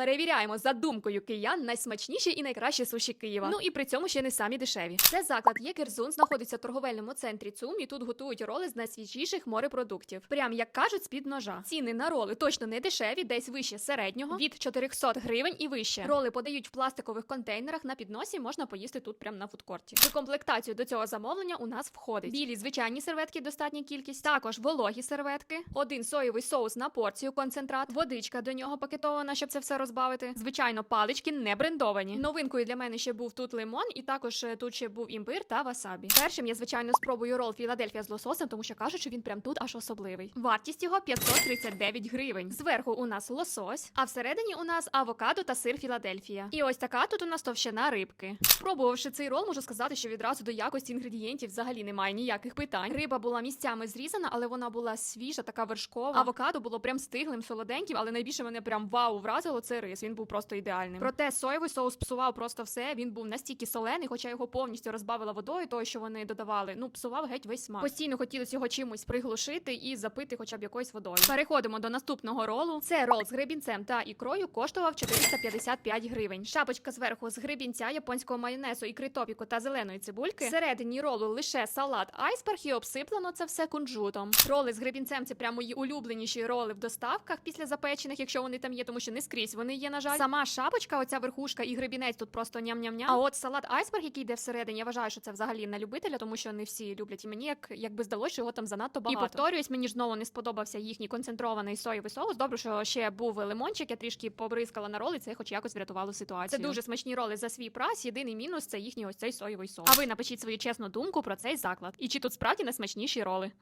Перевіряємо за думкою киян найсмачніші і найкращі суші Києва. Ну і при цьому ще не самі дешеві. Це заклад є Кирзун, знаходиться в торговельному центрі ЦУМ, і тут готують роли з найсвіжіших морепродуктів. Прям як кажуть, з-під ножа. Ціни на роли точно не дешеві, десь вище середнього від 400 гривень і вище. Роли подають в пластикових контейнерах на підносі. Можна поїсти тут прямо на фудкорті. В комплектацію до цього замовлення у нас входить білі звичайні серветки, достатня кількість, також вологі серветки, один соєвий соус на порцію, концентрат, водичка до нього пакетована, щоб це все розбавити. Звичайно, палички не брендовані. Новинкою для мене ще був тут лимон, і також е, тут ще був імбир та васабі. Першим я звичайно спробую рол Філадельфія з лососем, тому що кажуть, що він прям тут аж особливий. Вартість його 539 гривень. Зверху у нас лосось, а всередині у нас авокадо та сир Філадельфія. І ось така тут у нас товщина рибки. Спробувавши цей рол, можу сказати, що відразу до якості інгредієнтів взагалі немає ніяких питань. Риба була місцями зрізана, але вона була свіжа, така вершкова. Авокадо було прям стиглим, солоденьким, але найбільше мене прям вау вразило це рис. Він був просто ідеальним. Проте соєвий соус псував просто все. Він був настільки солений, хоча його повністю розбавила водою, того що вони додавали. Ну, псував геть весь смак. Постійно хотілося його чимось приглушити і запити хоча б якоюсь водою. Переходимо до наступного ролу. Це рол з гребінцем та ікрою коштував 455 гривень. Шапочка зверху з гребінця, японського майонезу, ікри топіку та зеленої цибульки. Всередині ролу лише салат айсберг і обсиплено це все кунжутом. Роли з гребінцем це прямо мої улюбленіші роли в доставках після запечених, якщо вони там є, тому що не скрізь вони є, на жаль. Сама шапочка, оця верхушка і гребінець тут просто ням-ням-ням. А от салат айсберг, який йде всередині, я вважаю, що це взагалі на любителя, тому що не всі люблять. І мені як якби здалося, що його там занадто багато. І повторююсь, мені знову не сподобався їхній концентрований соєвий соус. Добре, що ще був лимончик, я трішки побризкала на роли, це хоч якось врятувало ситуацію. Це дуже смачні роли за свій прайс. Єдиний мінус це їхній ось цей соєвий соус. А ви напишіть свою чесну думку про цей заклад. І чи тут справді найсмачніші роли?